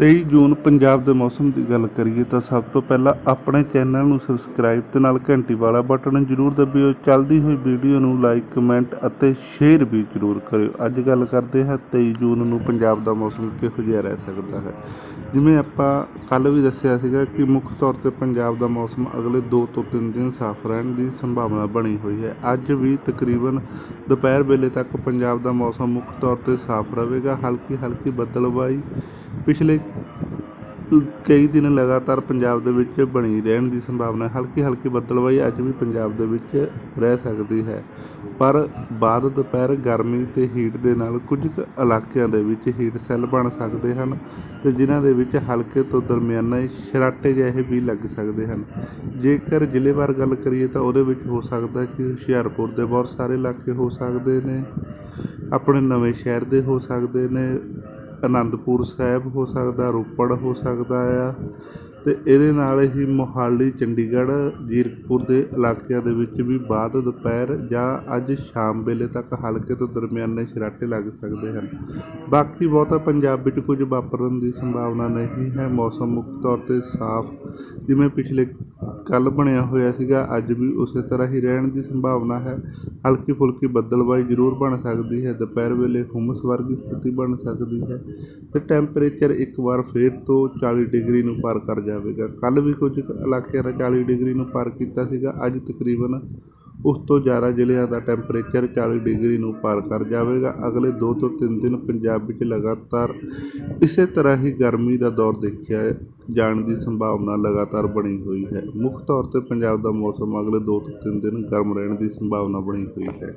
23 ਜੂਨ ਪੰਜਾਬ ਦੇ ਮੌਸਮ ਦੀ ਗੱਲ ਕਰੀਏ ਤਾਂ ਸਭ ਤੋਂ ਪਹਿਲਾਂ ਆਪਣੇ ਚੈਨਲ ਨੂੰ ਸਬਸਕ੍ਰਾਈਬ ਤੇ ਨਾਲ ਘੰਟੀ ਵਾਲਾ ਬਟਨ ਜ਼ਰੂਰ ਦਬਿਓ। ਚੱਲਦੀ ਹੋਈ ਵੀਡੀਓ ਨੂੰ ਲਾਈਕ, ਕਮੈਂਟ ਅਤੇ ਸ਼ੇਅਰ ਵੀ ਜ਼ਰੂਰ ਕਰਿਓ। ਅੱਜ ਗੱਲ ਕਰਦੇ ਹਾਂ 23 ਜੂਨ ਨੂੰ ਪੰਜਾਬ ਦਾ ਮੌਸਮ ਕਿਹੋ ਜਿਹਾ ਰਹਿ ਸਕਦਾ ਹੈ। ਜਿਵੇਂ ਆਪਾਂ ਕੱਲ ਵੀ ਦੱਸਿਆ ਸੀਗਾ ਕਿ ਮੁੱਖ ਤੌਰ ਤੇ ਪੰਜਾਬ ਦਾ ਮੌਸਮ ਅਗਲੇ 2 ਤੋਂ 3 ਦਿਨ ਸਾਫ਼ ਰਹਿਣ ਦੀ ਸੰਭਾਵਨਾ ਬਣੀ ਹੋਈ ਹੈ। ਅੱਜ ਵੀ ਤਕਰੀਬਨ ਦੁਪਹਿਰ ਵੇਲੇ ਤੱਕ ਪੰਜਾਬ ਦਾ ਮੌਸਮ ਮੁੱਖ ਤੌਰ ਤੇ ਸਾਫ਼ ਰਹੇਗਾ। ਹਲਕੀ ਹਲਕੀ ਬੱਦਲਬਾਈ ਪਿਛਲੇ ਕਈ ਦਿਨ ਲਗਾਤਾਰ ਪੰਜਾਬ ਦੇ ਵਿੱਚ ਬਣੀ ਰਹਿਣ ਦੀ ਸੰਭਾਵਨਾ ਹਲਕੀ ਹਲਕੀ ਬੱਦਲਬਾਈ ਅੱਜ ਵੀ ਪੰਜਾਬ ਦੇ ਵਿੱਚ ਰਹਿ ਸਕਦੀ ਹੈ। ਪਰ ਬਾਅਦ ਦੁਪਹਿਰ ਗਰਮੀ ਤੇ ਹੀਟ ਦੇ ਨਾਲ ਕੁਝ ਕੁ ਇਲਾਕਿਆਂ ਦੇ ਵਿੱਚ ਹੀਟ ਸੈੱਲ ਬਣ ਸਕਦੇ ਹਨ ਤੇ ਜਿਨ੍ਹਾਂ ਦੇ ਵਿੱਚ ਹਲਕੇ ਤੋਂ ਦਰਮਿਆਨੇ ਸ਼ਰਾਟੇ ਜਿਹੇ ਵੀ ਲੱਗ ਸਕਦੇ ਹਨ। ਜੇਕਰ ਜ਼ਿਲ੍ਹੇਵਾਰ ਗੱਲ ਕਰੀਏ ਤਾਂ ਉਹਦੇ ਵਿੱਚ ਹੋ ਸਕਦਾ ਕਿ ਹੁਸ਼ਿਆਰਪੁਰ ਦੇ ਬਹੁਤ ਸਾਰੇ ਇਲਾਕੇ ਹੋ ਸਕਦੇ ਨੇ, ਆਪਣੇ ਨਵੇਂ ਸ਼ਹਿਰ ਦੇ ਹੋ ਸਕਦੇ ਨੇ ਅਨੰਦਪੁਰ ਸਾਹਿਬ ਹੋ ਸਕਦਾ, ਰੋਪੜ ਹੋ ਸਕਦਾ ਆ ਤੇ ਇਹਦੇ ਨਾਲ ਹੀ ਮੋਹਾਲੀ, ਚੰਡੀਗੜ੍ਹ, ਜੀਰਕਪੁਰ ਦੇ ਇਲਾਕਿਆਂ ਦੇ ਵਿੱਚ ਵੀ ਬਾਅਦ ਦੁਪਹਿਰ ਜਾਂ ਅੱਜ ਸ਼ਾਮ ਵੇਲੇ ਤੱਕ ਹਲਕੇ ਤੋਂ ਦਰਮਿਆਨੇ ਛਰਾਟੇ ਲੱਗ ਸਕਦੇ ਹਨ। ਬਾਕੀ ਬਹੁਤਾ ਪੰਜਾਬ ਵਿੱਚ ਕੁਝ ਵਾਪਰਨ ਦੀ ਸੰਭਾਵਨਾ ਨਹੀਂ ਹੈ। ਮੌਸਮ ਮੁੱਖ ਤੌਰ ਤੇ ਸਾਫ਼, ਜਿਵੇਂ ਪਿਛਲੇ ਕੱਲ ਬਣਿਆ ਹੋਇਆ ਸੀਗਾ, ਅੱਜ ਵੀ ਉਸੇ ਤਰ੍ਹਾਂ ਹੀ ਰਹਿਣ ਦੀ ਸੰਭਾਵਨਾ ਹੈ। ਹਲਕੀ ਫੁਲਕੀ ਬੱਦਲਬਾਈ ਜ਼ਰੂਰ ਬਣ ਸਕਦੀ ਹੈ, ਦੁਪਹਿਰ ਵੇਲੇ ਹੁਮਸ ਵਰਗੀ ਸਥਿਤੀ ਬਣ ਸਕਦੀ ਹੈ ਤੇ ਟੈਂਪਰੇਚਰ ਇੱਕ ਵਾਰ ਫੇਰ ਤੋਂ 40 ਡਿਗਰੀ ਨੂੰ ਪਾਰ ਕਰ ਜਾਵੇਗਾ। ਕੱਲ ਵੀ ਕੁਝ ਇਲਾਕਿਆਂ ਨੇ 40 ਡਿਗਰੀ ਨੂੰ ਪਾਰ ਕੀਤਾ ਸੀਗਾ, ਅੱਜ ਤਕਰੀਬਨ ਉਸ ਤੋਂ ਜ਼ਿਆਦਾ ਜ਼ਿਲ੍ਹਿਆਂ ਦਾ ਟੈਂਪਰੇਚਰ 40 ਡਿਗਰੀ ਨੂੰ ਪਾਰ ਕਰ ਜਾਵੇਗਾ। ਅਗਲੇ 2 ਤੋਂ 3 ਦਿਨ ਪੰਜਾਬ ਵਿੱਚ ਲਗਾਤਾਰ ਇਸੇ ਤਰ੍ਹਾਂ ਹੀ ਗਰਮੀ ਦਾ ਦੌਰ ਦੇਖਿਆ ਜਾਣ ਦੀ ਸੰਭਾਵਨਾ ਲਗਾਤਾਰ ਬਣੀ ਹੋਈ ਹੈ। ਮੁੱਖ ਤੌਰ ਤੇ ਪੰਜਾਬ ਦਾ ਮੌਸਮ ਅਗਲੇ 2 ਤੋਂ 3 ਦਿਨ ਗਰਮ ਰਹਿਣ ਦੀ ਸੰਭਾਵਨਾ ਬਣੀ ਹੋਈ ਹੈ।